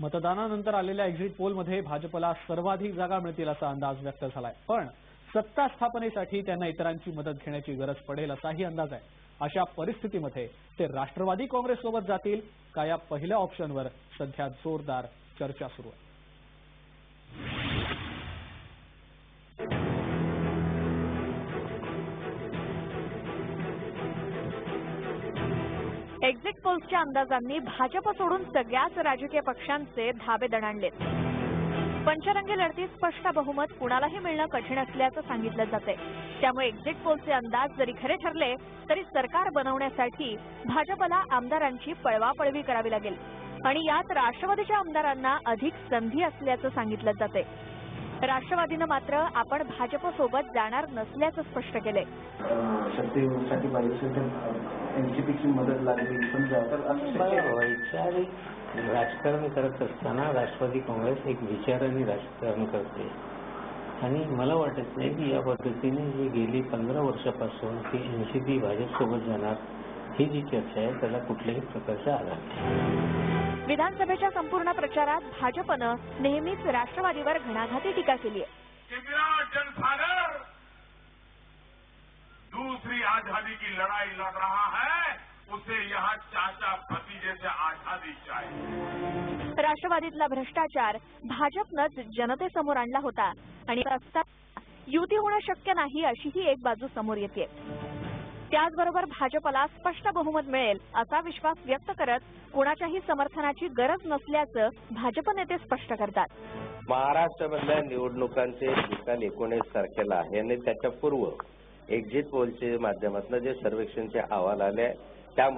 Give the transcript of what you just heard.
मतदानानंतर आलेल्या एक्झिट पोलमध्ये भाजपला सर्वाधिक जागा मिळतील असा अंदाज व्यक्त झालाय. पण सत्ता स्थापनेसाठी त्यांना इतरांची मदत घेण्याची गरज पडेल असाही अंदाज आहे. अशा परिस्थितीमध्ये ते राष्ट्रवादी काँग्रेससोबत जातील का या पहिल्या ऑप्शनवर सध्या जोरदार चर्चा सुरू आहे. एक्झिट पोल्सच्या अंदाजांनी भाजप सोडून सगळ्याच राजकीय पक्षांचे धाबे दणाणलेत. पंचरंगी लढतीत स्पष्ट बहुमत कुणालाही मिळणं कठीण असल्याचं सांगितलं जाते त्यामुळे एक्झिट पोलचे अंदाज जरी खरे ठरले तरी सरकार बनवण्यासाठी भाजपला आमदारांची पळवापळवी करावी लागेल. आणि यात राष्ट्रवादीच्या आमदारांना अधिक संधी असल्याचं सांगितलं जाते राष्ट्रवादीनं मात्र आपण भाजपसोबत जाणार नसल्याचं स्पष्ट केलंय. सत्तेसाठी पाहिजे असेल तर एनसीपीची मदत लागली समजा तर असं राजकारण करत असताना राष्ट्रवादी काँग्रेस एक विचाराने राजकारण करते. आणि मला वाटत नाही की या पद्धतीने जी गेली पंधरा वर्षापासून की एनसीपी भाजपसोबत जाणार ही जी चर्चा आहे त्याला कुठल्याही प्रकारचा आधार नाही. विधानसभेच्या संपूर्ण प्रचारात भाजपनं नेहमीच राष्ट्रवादीवर घणाघाती टीका केली आहे. जनसागर दूसरी आजादी की लड़ाई लड़ रहा है। उसे यहाँ चाचा भतीजे से आजादी चाहिए। राष्ट्रवादीतला भ्रष्टाचार भाजपनंच जनतेसमोर आणला होता. आणि युती होणं शक्य नाही अशीही एक बाजू समोर येते त्याचबरोबर भाजपला स्पष्ट बहुमत मिळेल असा विश्वास व्यक्त करत कुणाच्याही समर्थनाची गरज नसल्याचं भाजप नेते स्पष्ट करतात. महाराष्ट्रामधल्या निवडणुकांचे निकाल एकोणीस तारखेला आहे आणि त्याच्या पूर्व एक्झिट पोलच्या माध्यमातून जे सर्वेक्षणचे अहवाल आले